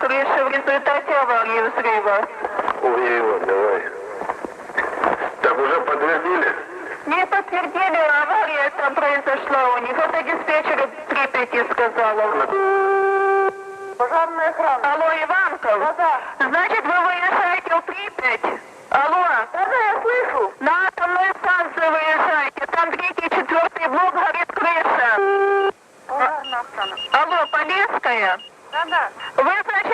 крыша в результате аварии взрыва. Ой, его, давай. Так уже подтвердили? Не подтвердили, авария там произошла у них. Это диспетчер Припяти сказала. Пожарная охрана. Алло, Иванков? Да-да. Значит, вы выезжаете в Припять? Алло? Да-да, я слышу. На атомную станцию выезжайте. Там третий четвертый блок горит крыша. Пожарная охрана. Алло, Полесская? Да-да. Вы, значит,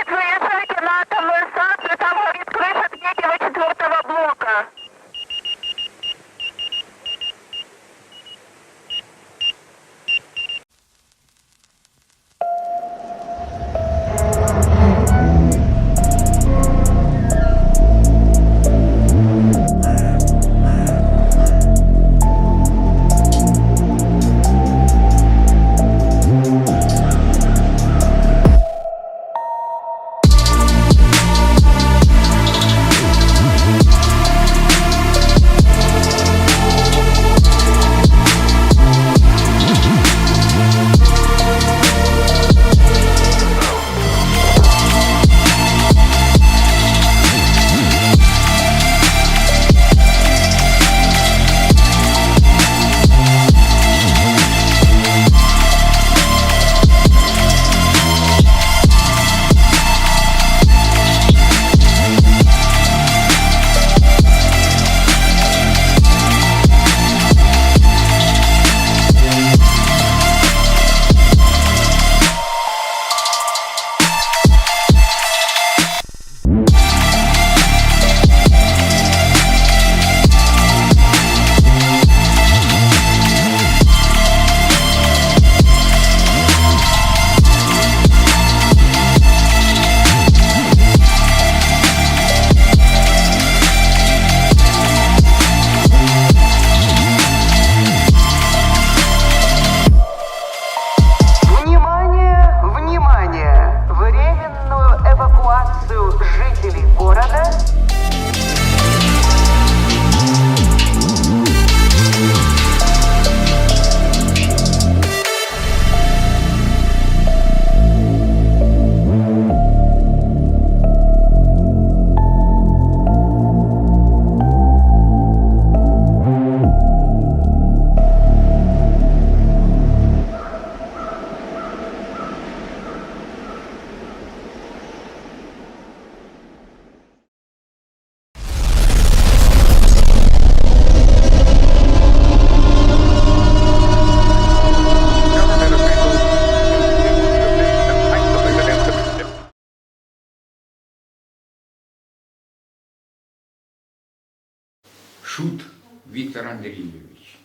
Віктор Андрійович.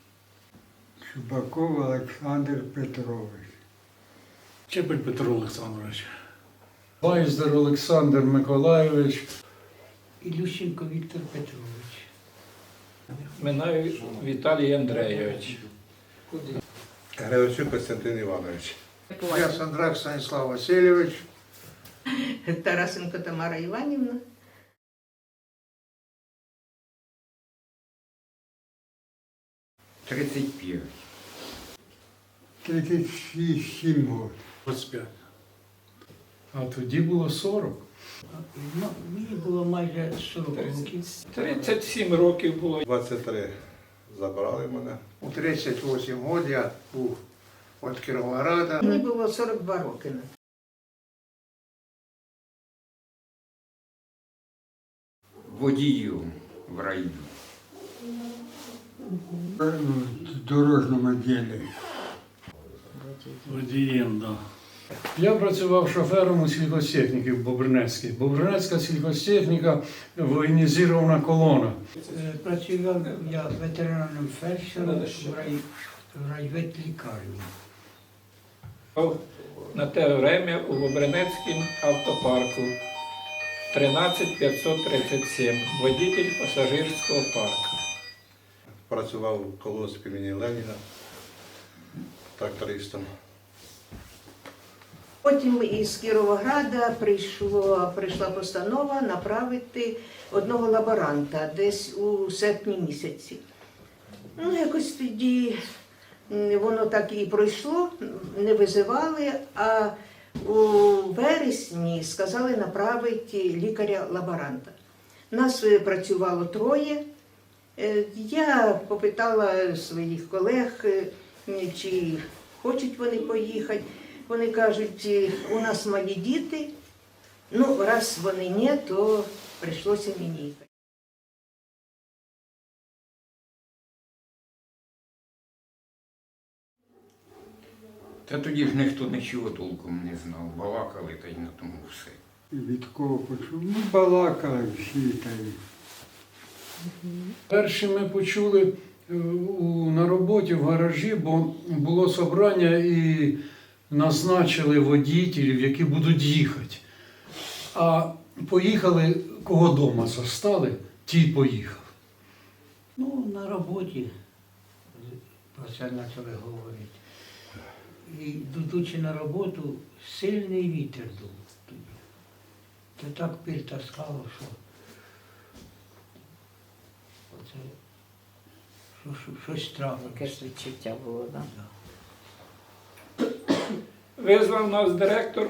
Чубаков Олександр Петрович. Чепель Петро Олександрович. Майздер Олександр Миколайович. Ілющенко Віктор Петрович. Минаю Віталій Андрійович. Григорчук Костянтин Іванович. Я Сандрак Станіслав Васильович. Тарасенко Тамара Іванівна. Тридцять п'ять. 37 років. 25. А тоді було 40. Ну, Мені було майже 40 років. 37 років було. 23 забрали мене. У 38 років я був від Кіровограда. Мені було 42 роки. Водію в районі. В дорожньому ділі. Водієм, да. Я працював шофером у сільхозтехніки в Бобринецькій. Бобринецька сільхозтехніка воєнізована колона. Е, Працював я ветеринарним фельдшером в рай, райветлікарні. На те время у Бобринецькому автопарку 13537. Водитель пасажирського парку. Працював в колгоспі імені Леніна трактористом. Потім із Кіровограда прийшло, прийшла постанова направити одного лаборанта десь у серпні місяці. Ну, якось тоді воно так і пройшло, не визивали, а у вересні сказали направити лікаря-лаборанта. Нас е, працювало троє. Е, Я попитала своїх колег, е, чи хочуть вони поїхати. Вони кажуть, «Е, у нас малі діти. Ну, раз вони ні, то прийшлося мені їхати. Та тоді ж ніхто нічого толком не знав. Балакали та й на тому все. Від кого почув? Ну, балакали всі та й. Перші ми почули е, на роботі в гаражі, бо було собрання і назначили водітелів, які будуть їхати. А поїхали, кого вдома застали, ті й поїхали. Ну, на роботі про це почали говорити. І йдучи на роботу, сильний вітер дув. Це так перетаскало, що що, що, щось трапилось. Якесь відчуття було, так? Визвав нас директор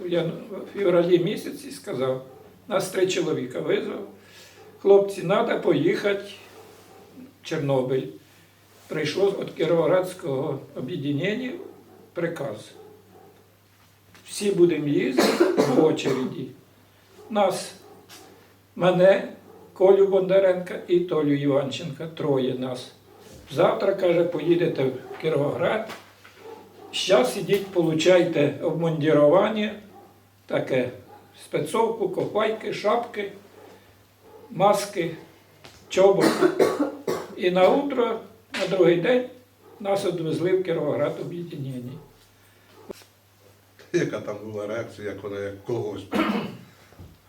у в февралі місяці, сказав, нас три чоловіка визвав. Хлопці, треба поїхати в Чорнобиль. Прийшло від Кіровоградського об'єднання приказ. Всі будемо їздити в очереді. Нас, мене, Колю Бондаренка і Толю Іванченка, троє нас. Завтра, каже, поїдете в Кіровоград. Зараз ідіть, получайте обмундірування, таке спецовку, копайки, шапки, маски, чоботи. І на утро, на другий день, нас відвезли в Кіровоград об'єднання. Яка там була реакція, як вона як когось.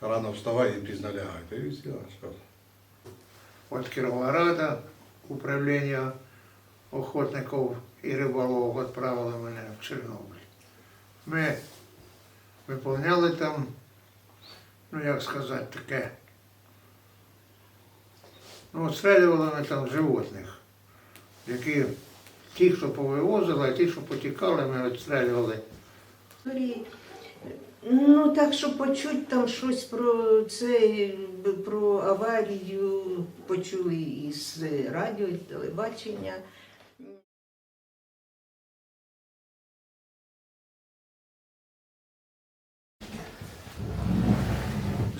Рано вставай і пізно лягай. Та і все, що. От Кіровограда управління охотників і риболов відправило мене в Чорнобиль. Ми виповняли там, ну як сказати, таке. Ну, отстрелювали ми там животних, які ті, хто повивозили, а ті, що потікали, ми відстрелювали. Ну, так що почуть там щось про це, про аварію, почули із радіо, і телебачення.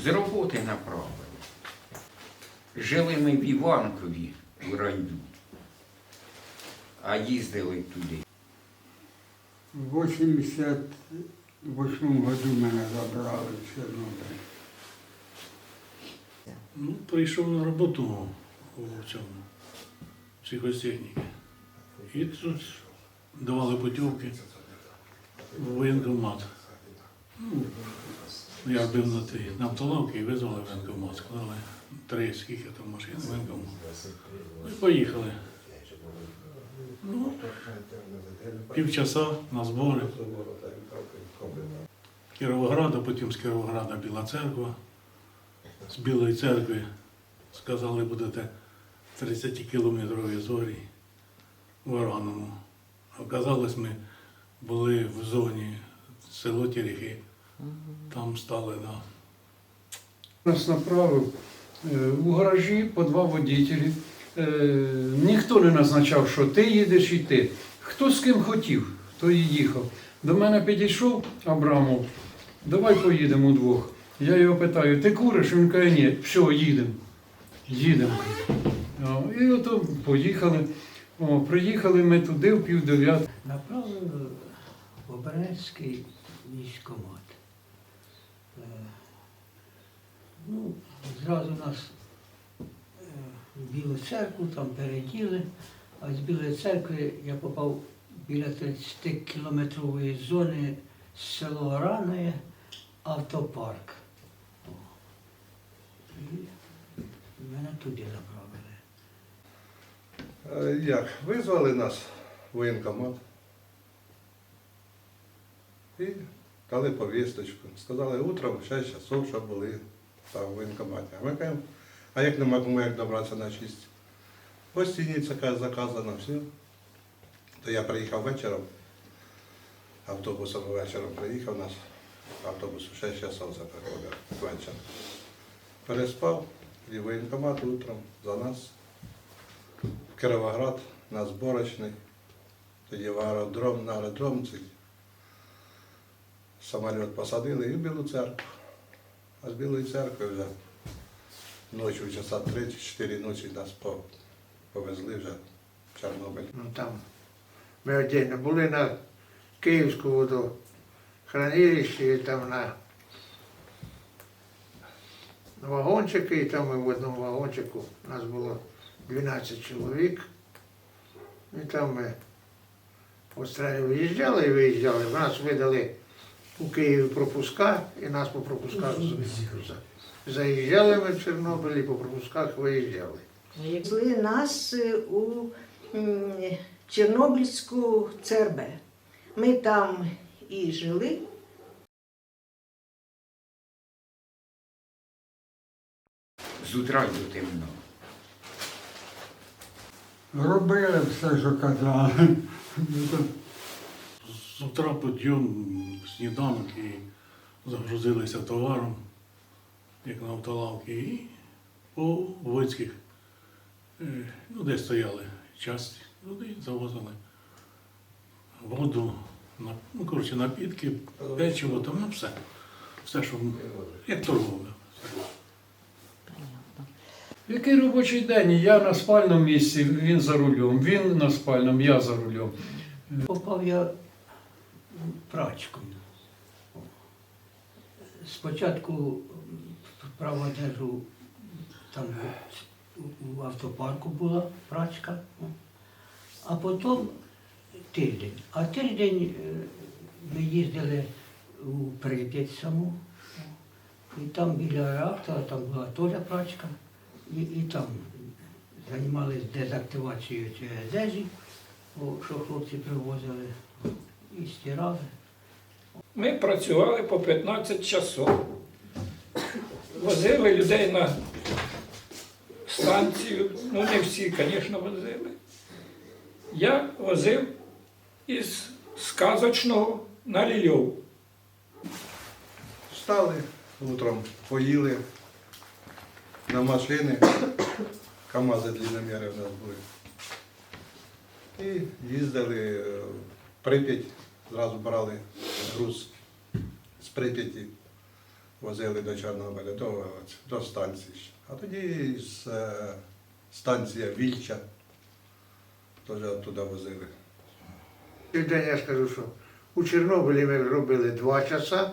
З роботи направили. Жили ми в Іванкові в раю, а їздили туди. В 88 году мене забрали в Чорнобиль. Ну, прийшов на роботу у цьому психотехніки. І тут давали путівки в воєнкомат. Ну, я був на тій на і визвали воєнкомат. Сказали, три скільки там машин воєнкомат. Ну, і поїхали. Ну, півчаса на збори. Кіровограда, потім з Кіровограда Біла церква. З Білої церкви сказали, будете 30-кілометровій зорі в Ораному. Оказалось, ми були в зоні село Терехи. Там стали на. Нас направив е, у гаражі по два водителі. Е, Ніхто не назначав, що ти їдеш і ти. Хто з ким хотів, той і їхав. До мене підійшов Абрамов, давай поїдемо удвох. Я його питаю, ти куриш? Він каже, ні, все, їдемо. Їдемо. І ото поїхали. О, приїхали ми туди в пів дев'ят. Направили в Обернецький військкомат. Е, Ну, зразу нас е, в Білу церкву там переділи, а з Білої церкви я попав біля 30-кілометрової зони село Ране, автопарк. І мене туди направили. Е, Як? Визвали нас воєнкомат. І дали повісточку. Сказали, утром в 6 часов, щоб були там в воєнкоматі. А ми кажемо, а як нема кому як добратися на 6? Гостиниця каже, заказана, все. То я приїхав вечором, автобусом вечором приїхав нас, автобус в 6 часов приходив вечір. Переспав і воєнкомат утром за нас. В Кіровоград на зборочний, тоді в аеродром, на аеродром цей самоліт посадили і в Білу церкву. А з Білої церкви вже ночі, часа 3-4 ночі нас повезли вже в Чорнобиль. Ну там ми отдельно були на Київську водохранилищі, там на вагончики, і там ми в одному вагончику, нас було 12 чоловік. І там ми останньо виїжджали і виїжджали. В нас видали у Києві пропуска, і нас по пропусках за- заїжджали ми в Чорнобиль і по пропусках виїжджали. Везли нас у Чорнобильську ЦРБ. Ми там і жили. З утра до темно. Робили все, що казали. З утра підйом, сніданок і загрузилися товаром, як на автолавки, і по Войських, е, ну, де стояли часті, туди завозили воду, ну, коротше, напітки, печиво, там, ну, все. Все, що як торговля. Який робочий день? Я на спальному місці, він за рулем. Він на спальному, я за рулем. Попав я в прачку. Спочатку право одежу там у автопарку була прачка, а потім тиждень. А тиждень е, ми їздили у Прип'ять саму. І там біля реактора там була теж прачка. І, і там займалися дезактивацією цієї одежі, що хлопці привозили і стирали. Ми працювали по 15 часов. Возили людей на станцію. Ну, не всі, звісно, возили. Я возив із сказочного на Лільов. Встали утром, поїли на машини, КАМАЗи длинноміри в нас були. І їздили е, в Прип'ять, зразу брали груз з Прип'яті, возили до Чорнобиля, до, до станції. А тоді з е, станція Вільча теж туди возили. Сьогодні я скажу, що у Чорнобилі ми робили 2 часа,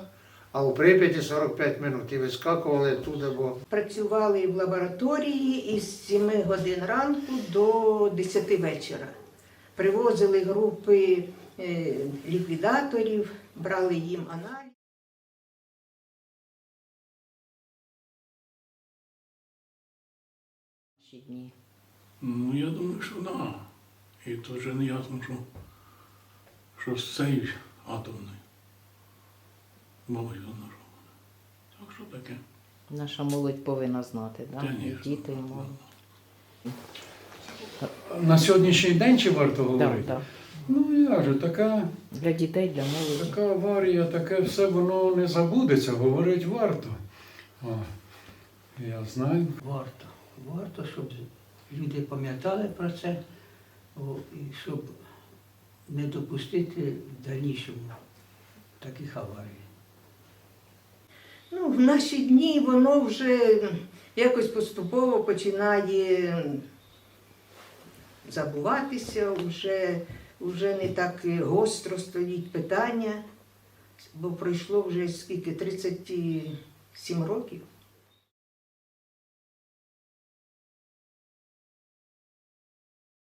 а у Прип'яті 45 минут. І вискакували туди, бо Працювали в лабораторії із 7 годин ранку до 10 вечора. Привозили групи е, ліквідаторів, брали їм аналіз. Ну, я думаю, що да. І теж не ясно, що, що з цей атомний. Його нароблено. Так що таке? Наша молодь повинна знати, да? і діти, і молодь. На сьогоднішній день чи варто говорити? Так, так. Ну я же така, Для дітей, для молоді. така аварія, таке все воно не забудеться, говорить варто. О, я знаю. Варто. Варто, щоб люди пам'ятали про це, і щоб не допустити в дальнішому таких аварій. Ну, в наші дні воно вже якось поступово починає забуватися, вже, вже не так гостро стоїть питання, бо пройшло вже скільки, 37 років.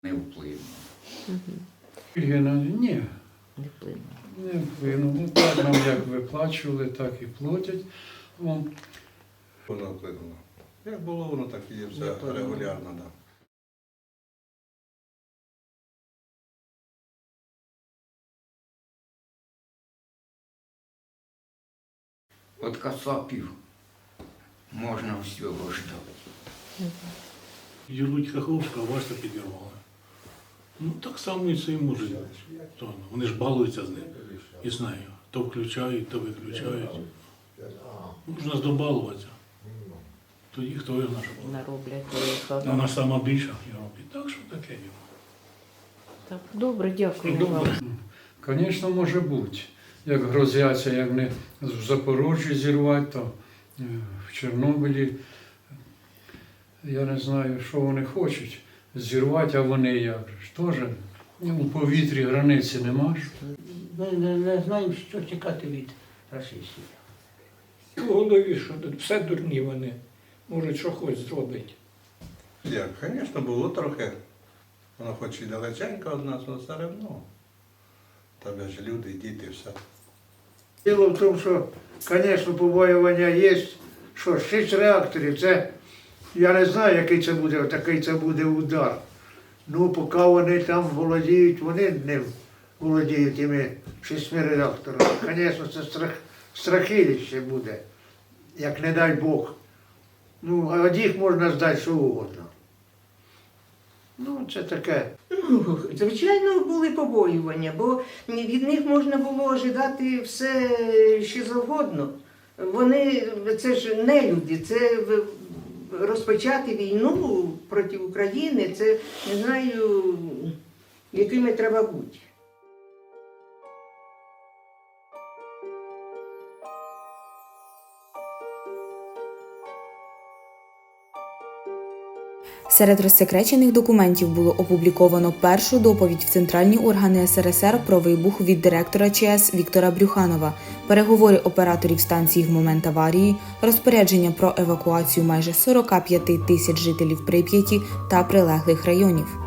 Не вплинуло. Ірина, ні, Не вплинуло. не вплинуло. Ну, Так нам як виплачували, так і платять. О, Воно вплинуло. Як було, воно так і є все регулярно. Да. От кацапів можна всього ждати. Юлуть Каховська, а підірвала. Ну так само і цей мужик. То, Вони ж балуються з ним. І з нею. То включають, то виключають. Можна здобалуватися. Тоді хто його. Нароблять. Вона сама більша в Європі. Так що таке йому. Так, добре, дякую вам. Звісно, може бути. Як грозяться, як не в Запорожжі зірвати, то е, в Чорнобилі. Я не знаю, що вони хочуть. Зірвати, а вони як же ж У повітрі границі нема ж. Ми не, не знаємо, що чекати від расистів. В голові, що тут все дурні вони. Можуть, що хоч зробити. Як, звісно, було трохи. Воно хоч і далеченько від нас, але все одно. Там ж люди, діти, все. Діло в тому, що, звісно, побоювання є, що шість реакторів, це я не знаю, який це буде, такий це буде удар. Ну, поки вони там володіють, вони не володіють тими шістьми реакторами. Звісно, це страх, страхилище буде, як не дай Бог. Ну, а від їх можна здати що угодно. Ну, це таке. Звичайно, були побоювання, бо від них можна було ожидати все, що завгодно. Вони це ж не люди, це розпочати війну проти України, це не знаю, якими треба бути. Серед розсекречених документів було опубліковано першу доповідь в центральні органи СРСР про вибух від директора ЧС Віктора Брюханова, переговори операторів станції в момент аварії, розпорядження про евакуацію майже 45 тисяч жителів Прип'яті та прилеглих районів.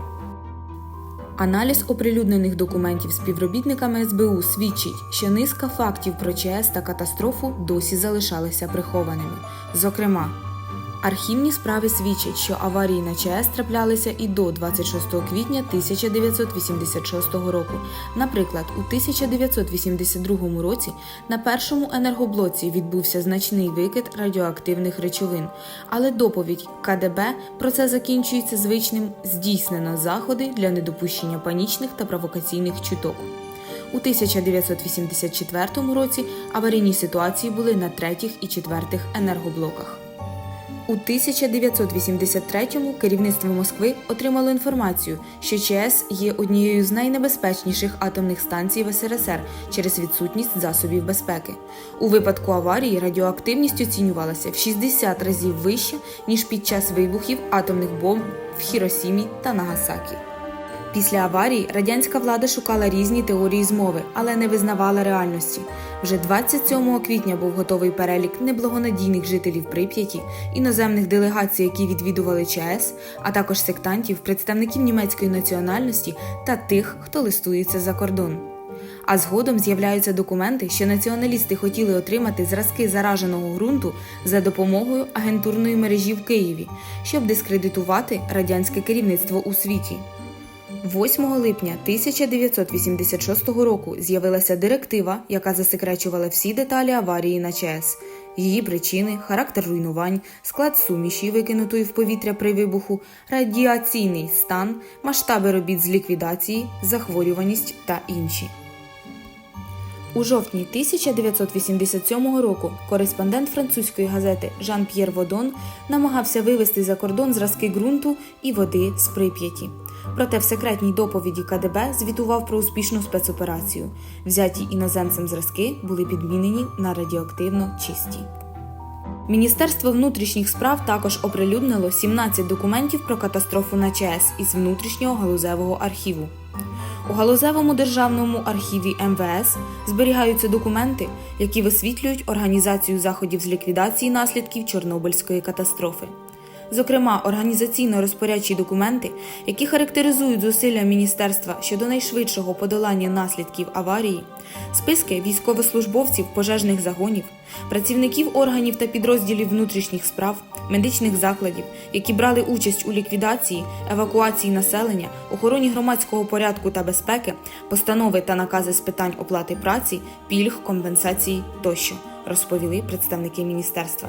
Аналіз оприлюднених документів співробітниками СБУ свідчить, що низка фактів про ЧС та катастрофу досі залишалися прихованими. Зокрема, Архівні справи свідчать, що аварії на ЧАЕС траплялися і до 26 квітня 1986 року. Наприклад, у 1982 році на першому енергоблоці відбувся значний викид радіоактивних речовин, але доповідь КДБ про це закінчується звичним здійснено заходи для недопущення панічних та провокаційних чуток. У 1984 році аварійні ситуації були на третіх і четвертих енергоблоках. У 1983-му керівництво Москви отримало інформацію, що ЧАЕС є однією з найнебезпечніших атомних станцій в СРСР через відсутність засобів безпеки. У випадку аварії радіоактивність оцінювалася в 60 разів вище, ніж під час вибухів атомних бомб в Хіросімі та Нагасакі. Після аварії радянська влада шукала різні теорії змови, але не визнавала реальності. Вже 27 квітня був готовий перелік неблагонадійних жителів Прип'яті, іноземних делегацій, які відвідували ЧАЕС, а також сектантів, представників німецької національності та тих, хто листується за кордон. А згодом з'являються документи, що націоналісти хотіли отримати зразки зараженого ґрунту за допомогою агентурної мережі в Києві, щоб дискредитувати радянське керівництво у світі. 8 липня 1986 року з'явилася директива, яка засекречувала всі деталі аварії на ЧАЕС, її причини, характер руйнувань, склад суміші, викинутої в повітря при вибуху, радіаційний стан, масштаби робіт з ліквідації, захворюваність та інші. У жовтні 1987 року кореспондент французької газети Жан-П'єр Водон намагався вивезти за кордон зразки ґрунту і води з Прип'яті. Проте в секретній доповіді КДБ звітував про успішну спецоперацію. Взяті іноземцем зразки були підмінені на радіоактивно чисті. Міністерство внутрішніх справ також оприлюднило 17 документів про катастрофу на ЧАЕС із внутрішнього галузевого архіву. У галузевому державному архіві МВС зберігаються документи, які висвітлюють організацію заходів з ліквідації наслідків Чорнобильської катастрофи. Зокрема, організаційно-розпорядчі документи, які характеризують зусилля міністерства щодо найшвидшого подолання наслідків аварії, списки військовослужбовців пожежних загонів, працівників органів та підрозділів внутрішніх справ, медичних закладів, які брали участь у ліквідації, евакуації населення, охороні громадського порядку та безпеки, постанови та накази з питань оплати праці, пільг, компенсацій тощо. розповіли представники міністерства.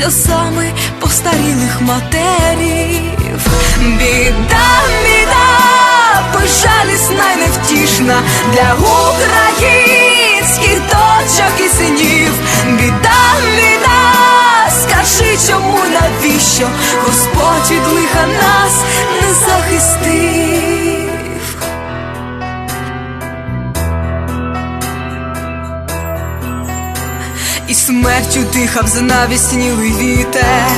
сльозами постарілих матерів. Біда, біда, безжалісна й невтішна для українських дочок і синів. Біда, біда, скажи, чому навіщо Господь від лиха нас не захистив. І смертю дихав знавіснілий вітер,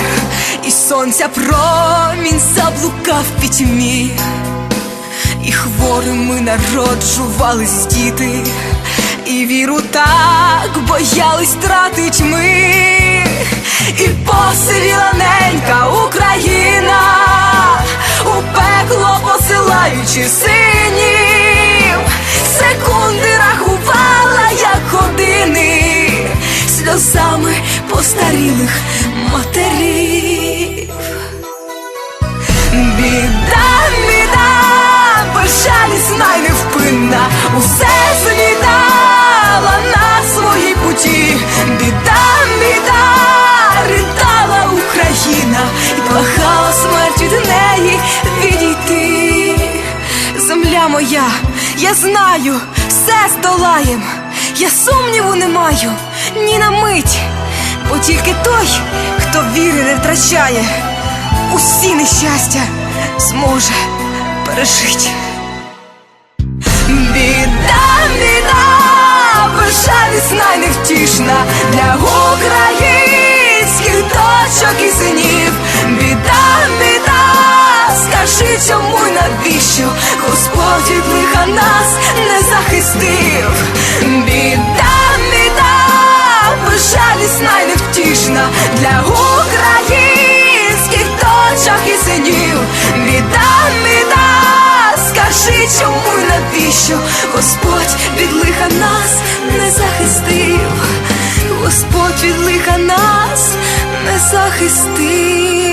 і сонця промінь заблукав в пітьмі, і хворими народжувались діти, і віру так боялись тратить ми, і посивіла ненька Україна, у пекло посилаючи синів, секунди сльозами постарілих матерів. Біда, біда, безжалісна й невпинна, усе злітала на своїй путі. Біда, біда, ридала Україна і плахала смерть від неї відійти. Земля моя, я знаю, все здолаєм, я сумніву не маю ні на мить, бо тільки той, хто віри не втрачає, усі нещастя зможе пережити. Біда, біда, безжалісна й невтішна для українських дочок і синів. Біда, біда, скажи, чому й навіщо Господь від лиха нас не захистив. Невтішна для українських дочок і синів. Біда, біда, скажи, чому й навіщо Господь від лиха нас не захистив, Господь від лиха нас не захистив.